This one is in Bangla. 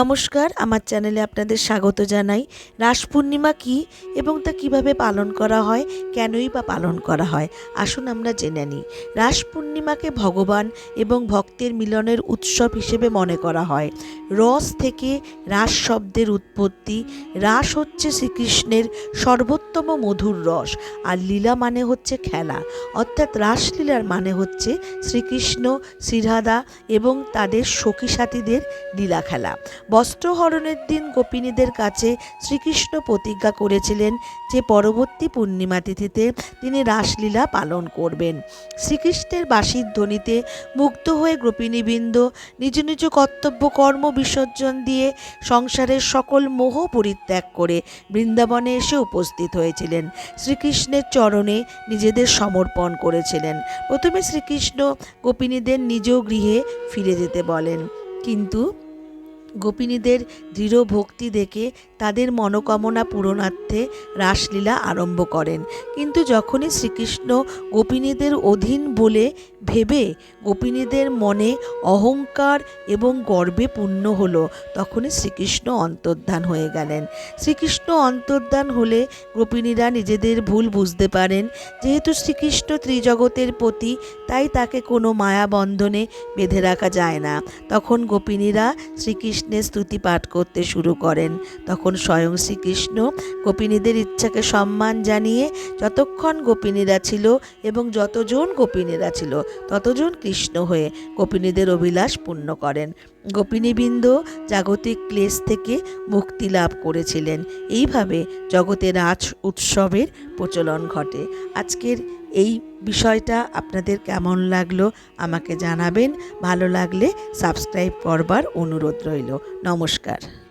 নমস্কার, আমার চ্যানেলে আপনাদের স্বাগত জানাই। রাস পূর্ণিমা কী এবং তা কীভাবে পালন করা হয়, কেনই বা পালন করা হয়, আসুন আমরা জেনে নিই। রাস পূর্ণিমাকে ভগবান এবং ভক্তের মিলনের উৎসব হিসেবে মনে করা হয়। রস থেকে রাস শব্দের উৎপত্তি, রাস হচ্ছে শ্রীকৃষ্ণের সর্বোত্তম মধুর রস, আর লীলা মানে হচ্ছে খেলা। অর্থাৎ রাসলীলার মানে হচ্ছে শ্রীকৃষ্ণ, শ্রীরাধা এবং তাদের সখী সাথীদের লীলা খেলা বস্ত্রহরণের দিন গোপিনীদের কাছে শ্রীকৃষ্ণ প্রতিজ্ঞা করেছিলেন যে পরবর্তী পূর্ণিমা তিথিতে তিনি রাসলীলা পালন করবেন। শ্রীকৃষ্ণের বাঁশির ধ্বনিতে মুগ্ধ হয়ে গোপিনীবৃন্দ নিজ নিজ কর্তব্য কর্ম বিসর্জন দিয়ে সংসারের সকল মোহ পরিত্যাগ করে বৃন্দাবনে এসে উপস্থিত হয়েছিলেন। শ্রীকৃষ্ণের চরণে নিজেদের সমর্পণ করেছিলেন। প্রথমে শ্রীকৃষ্ণ গোপিনীদের নিজ গৃহে ফিরে যেতে বলেন। কিন্তু গোপিনীদের দৃঢ় ভক্তি দেখে তাদের মনোকামনা পূরণার্থে রাসলীলা আরম্ভ করেন। কিন্তু যখনই শ্রীকৃষ্ণ গোপিনীদের অধীন বলে ভেবে গোপিনীদের মনে অহংকার এবং গর্বে পূর্ণ হলো। তখনই শ্রীকৃষ্ণ অন্তর্ধান হয়ে গেলেন। শ্রীকৃষ্ণ অন্তর্ধান হলে গোপিনীরা নিজেদের ভুল বুঝতে পারেন। যেহেতু শ্রীকৃষ্ণ ত্রিজগতের প্রতি তাই তাকে কোনো মায়া বন্ধনে বেঁধে রাখা যায় না। তখন গোপিনীরা শ্রীকৃষ্ণের স্তুতি পাঠ করতে শুরু করেন। তখন স্বয়ং শ্রীকৃষ্ণ গোপিনীদের ইচ্ছাকে সম্মান জানিয়ে যতক্ষণ গোপিনীরা ছিল এবং যতজন গোপিনীরা ছিল ততজন কৃষ্ণ হয়ে গোপিনীদের অভিলাষ পূর্ণ করেন। গোপিনীবৃন্দ জাগতিক ক্লেশ থেকে মুক্তি লাভ করেছিলেন। এইভাবে জগতে রাজ উৎসবের প্রচলন ঘটে। আজকের এই বিষয়টা আপনাদের কেমন লাগল আমাকে জানাবেন। ভালো লাগলে সাবস্ক্রাইব করবার অনুরোধ রইল। নমস্কার।